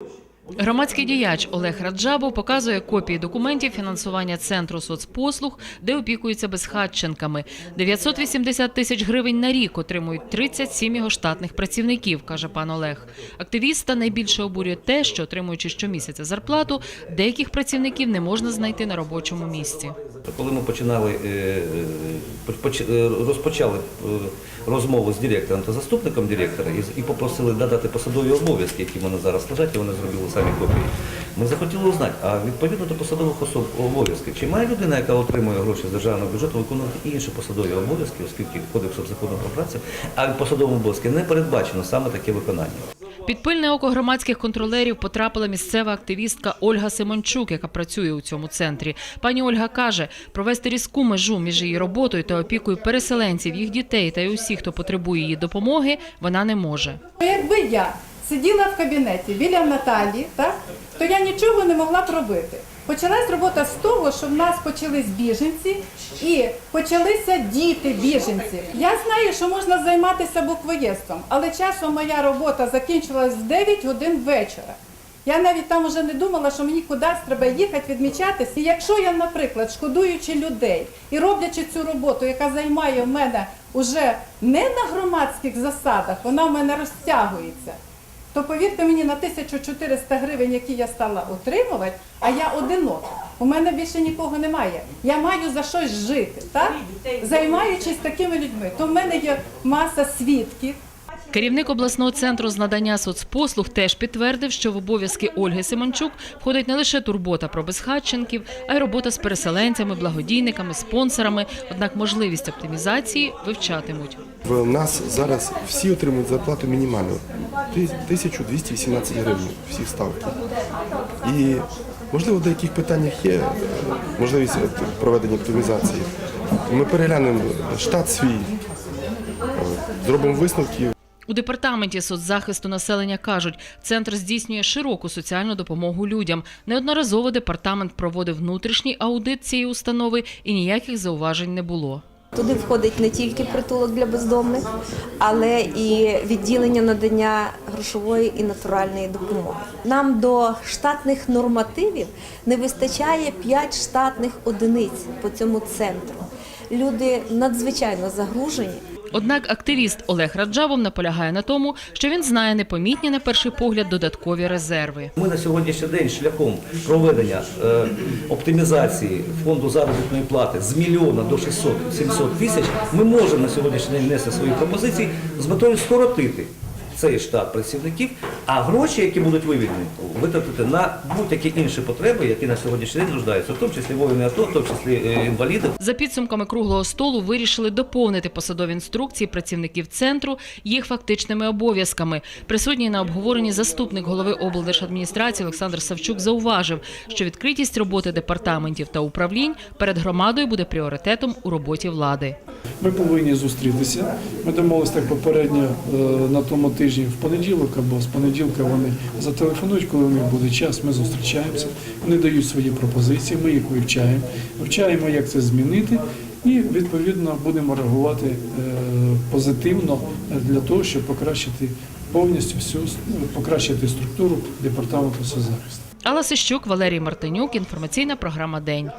Deus. Громадський діяч Олег Раджабов показує копії документів фінансування центру соцпослуг, де опікуються безхатченками. 980 тисяч гривень на рік отримують 37 його штатних працівників, каже пан Олег. Активіста найбільше обурює те, що отримуючи щомісяця зарплату, деяких працівників не можна знайти на робочому місці. Коли ми починали е, е, е, розпочали розмову з директором та заступником директора і попросили надати посадові обов'язки, які в мене зараз лежать, і вони зробили самі копії. Ми захотіли узнати, а відповідно до посадових особ обов'язків, чи має людина, яка отримує гроші з державного бюджету, виконувати інші посадові обов'язки, оскільки кодексом закону про працю, а в посадовому обов'язку не передбачено саме таке виконання. Під пильне око громадських контролерів потрапила місцева активістка Ольга Симончук, яка працює у цьому центрі. Пані Ольга каже, провести різку межу між її роботою та опікою переселенців, їх дітей та й усіх, хто потребує її допомоги, вона не може. Ну, Якби я сиділа в кабінеті біля Наталі, так, то я нічого не могла б робити. Почалась робота з того, що в нас почались біженці і почалися діти біженців. Я знаю, що можна займатися буквоєдством, але часом моя робота закінчилась в 9 годин вечора. Я навіть там вже не думала, що мені кудись треба їхати відмічатися. І якщо я, наприклад, шкодуючи людей і роблячи цю роботу, яка займає в мене уже не на громадських засадах, вона в мене розтягується, то повірте мені, на 1400 гривень, які я стала отримувати, а я одинок. У мене більше нікого немає. Я маю за щось жити, так? Займаючись такими людьми, то в мене є маса свідків. Керівник обласного центру з надання соцпослуг теж підтвердив, що в обов'язки Ольги Симончук входить не лише турбота про безхатченків, а й робота з переселенцями, благодійниками, спонсорами. Однак можливість оптимізації вивчатимуть. В нас зараз всі отримують зарплату мінімальну Ти- 1218 гривень всі ставки. І можливо в деяких питаннях є е, можливість проведення оптимізації. Ми переглянемо штат свій, е, зробимо висновки. У департаменті соцзахисту населення кажуть, центр здійснює широку соціальну допомогу людям. Неодноразово департамент проводив внутрішній аудит цієї установи і ніяких зауважень не було. Туди входить не тільки притулок для бездомних, але і відділення надання грошової і натуральної допомоги. Нам до штатних нормативів не вистачає 5 штатних одиниць по цьому центру. Люди надзвичайно загружені. Однак активіст Олег Раджабов наполягає на тому, що він знає непомітні на перший погляд додаткові резерви. Ми на сьогоднішній день шляхом проведення е, оптимізації фонду заробітної плати з мільйона до 600-700 тисяч, ми можемо на сьогоднішній день внести свої пропозиції з метою скоротити цей штат працівників, а гроші, які будуть виведені, витратити на будь-які інші потреби, які на сьогоднішній день нуждаються, в тому числі воїни АТО, в тому числі е, інваліди. За підсумками круглого столу вирішили доповнити посадові інструкції працівників центру їх фактичними обов'язками. Присутній на обговоренні заступник голови облдержадміністрації Олександр Савчук зауважив, що відкритість роботи департаментів та управлінь перед громадою буде пріоритетом у роботі влади. Ми повинні зустрітися. Ми домовилися так попередньо е, на тому тижні в понеділок або з понеділка вони зателефонують, коли у них буде час. Ми зустрічаємося. Вони дають свої пропозиції, ми їх вивчаємо, вивчаємо, як це змінити, і відповідно будемо реагувати е, позитивно для того, щоб покращити повністю всю покращити структуру департаменту соцзахисту. Алла Сищук, Валерій Мартинюк. Інформаційна програма День.